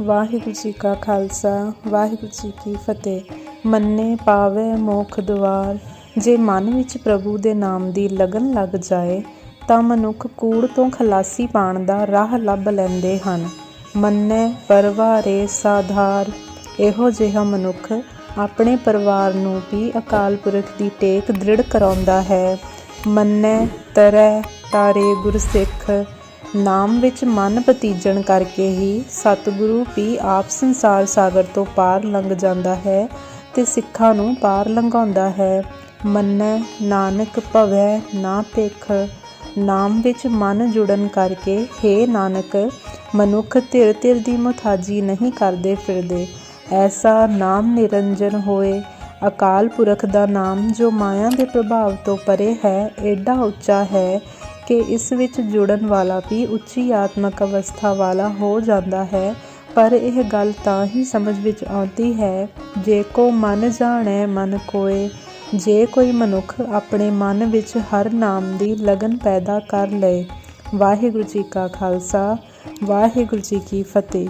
ਵਾਹਿਗੁਰੂ ਜੀ ਕਾ ਖਾਲਸਾ, ਵਾਹਿਗੁਰੂ ਜੀ ਕੀ ਫਤਿਹ। ਮੰਨੇ ਪਾਵੇ ਮੋਖ ਦੁਆਰ ਜੇ ਮਨ ਵਿੱਚ ਪ੍ਰਭੂ ਦੇ ਨਾਮ ਦੀ ਲਗਨ ਲੱਗ ਜਾਏ, ਤਾਂ ਮਨੁੱਖ ਕੂੜ ਤੋਂ ਖਲਾਸੀ ਪਾਣ ਦਾ ਰਾਹ ਲੱਭ ਲੈਂਦੇ ਹਨ। ਮੰਨੇ ਪਰਵਾਰੇ ਸਾਧਾਰ, ਇਹੋ ਜਿਹਾ ਮਨੁੱਖ ਆਪਣੇ ਪਰਿਵਾਰ ਨੂੰ ਵੀ ਅਕਾਲ ਪੁਰਖ ਦੀ ਟੇਕ ਦ੍ਰਿੜ ਕਰਾਉਂਦਾ ਹੈ। ਮੰਨੇ ਤਰੈ ਤਾਰੇ ਗੁਰਸਿੱਖ ਨਾਮ ਵਿੱਚ ਮਨ ਪਤੀਜਣ ਕਰਕੇ ਹੀ ਸਤਿਗੁਰੂ ਵੀ ਆਪ ਸੰਸਾਰ ਸਾਗਰ ਤੋਂ ਪਾਰ ਲੰਘ ਜਾਂਦਾ ਹੈ ਤੇ ਸਿੱਖਾਂ ਨੂੰ ਪਾਰ ਲੰਘਾਉਂਦਾ ਹੈ। ਮੰਨੈ, ਨਾਨਕ ਭਵੈ, ਨਾ ਭਿਖ। ਨਾਮ ਵਿੱਚ ਮਨ ਜੁੜਨ ਕਰਕੇ हे ਨਾਨਕ, ਮਨੁੱਖ ਧਿਰ ਧਿਰ ਦੀ ਮੁਥਾਜੀ ਨਹੀਂ ਕਰਦੇ ਫਿਰਦੇ। ਐਸਾ ਨਾਮ ਨਿਰੰਜਨ ਹੋਏ। ਅਕਾਲ ਪੁਰਖ ਦਾ ਨਾਮ ਜੋ ਮਾਇਆ ਦੇ ਪ੍ਰਭਾਵ ਤੋਂ ਪਰੇ ਹੈ ਐਡਾ ਉੱਚਾ ਹੈ। ਕਿ ਇਸ ਵਿੱਚ ਜੁੜਨ ਵਾਲਾ ਵੀ ਉੱਚੀ ਆਤਮਕ ਅਵਸਥਾ ਵਾਲਾ ਹੋ ਜਾਂਦਾ ਹੈ, ਪਰ ਇਹ ਗੱਲ ਤਾਂ ਹੀ ਸਮਝ ਵਿੱਚ ਆਉਂਦੀ ਹੈ, ਜੇ ਕੋ ਮਨ ਜਾਣੈ ਮਨ ਕੋਏ, ਜੇ ਕੋਈ ਮਨੁੱਖ ਆਪਣੇ ਮਨ ਵਿੱਚ ਹਰ ਨਾਮ ਦੀ ਲਗਨ ਪੈਦਾ ਕਰ ਲਏ। ਵਾਹਿਗੁਰੂ ਜੀ ਕਾ ਖਾਲਸਾ, ਵਾਹਿਗੁਰੂ ਜੀ ਕੀ ਫਤਿਹ।